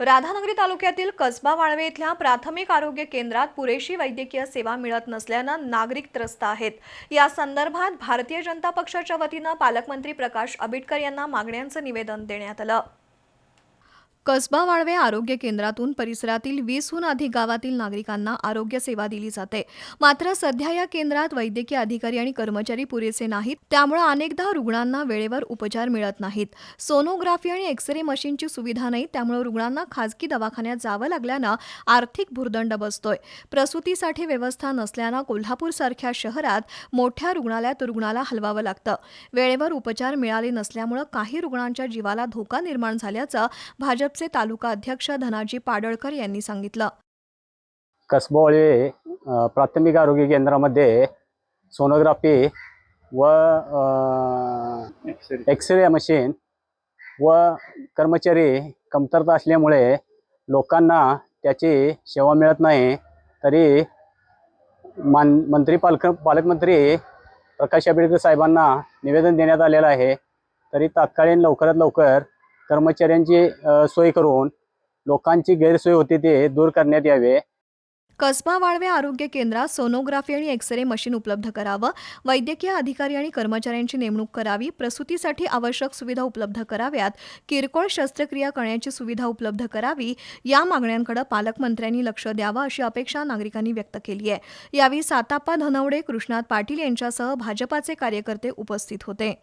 राधानगरी तालुक्यातील कसबा वाळवे इथल्या प्राथमिक आरोग्य केंद्रात पुरेशी वैद्यकीय सेवा मिळत नसल्यानं नागरिक त्रस्त आहेत. या संदर्भात भारतीय जनता पक्षाच्या वतीनं पालकमंत्री प्रकाश आंबेडकर यांना मागण्यांचं निवेदन देण्यात आलं. कसबा वाळवे आरोग्य केंद्रातून परिसरातील वीसहून अधिक गावातील नागरिकांना आरोग्य सेवा दिली जाते. मात्र सध्या या केंद्रात वैद्यकीय अधिकारी आणि कर्मचारी पुरेसे नाहीत. त्यामुळे अनेकदा रुग्णांना वेळेवर उपचार मिळत नाहीत. सोनोग्राफी आणि एक्सरे मशीनची सुविधा नाही त्यामुळे रुग्णांना खाजगी दवाखान्यात जावं लागल्यानं आर्थिक भुर्दंड बसतोय. प्रसूतीसाठी व्यवस्था नसल्यानं कोल्हापूरसारख्या शहरात मोठ्या रुग्णालयात रुग्णाला हलवावं लागतं. वेळेवर उपचार मिळाले नसल्यामुळं काही रुग्णांच्या जीवाला धोका निर्माण झाल्याचं भाजपचे तालुका अध्यक्ष धनाजी पाडळकर यांनी सांगितलं. कसबोळी प्राथमिक आरोग्य केंद्रामध्ये सोनोग्राफी व एक्सरे मशीन व कर्मचारी कमतरता असल्यामुळे लोकांना त्याची सेवा मिळत नाही. तरी मान मंत्री पालक पालकमंत्री प्रकाश आंबेडकर साहेबांना निवेदन देण्यात आलेलं आहे. तरी तात्कालीन लवकरात लवकर कर्मचाऱ्यांची सोय करून लोकांची गैरसोय होती ते दूर करण्यात यावे. कसबा वाळवे आरोग्य केंद्रात सोनोग्राफी आणि एक्सरे मशीन उपलब्ध करावं. वैद्यकीय अधिकारी आणि कर्मचाऱ्यांची नेमणूक करावी. प्रसूतीसाठी आवश्यक सुविधा उपलब्ध कराव्यात. किरकोळ शस्त्रक्रिया करण्याची सुविधा उपलब्ध करावी. या मागण्यांकडे पालकमंत्र्यांनी लक्ष द्यावं अशी अपेक्षा नागरिकांनी व्यक्त केली आहे यावेळी साताप्पा धनवडे कृष्णात पाटील यांच्यासह भाजपाचे कार्यकर्ते उपस्थित होते.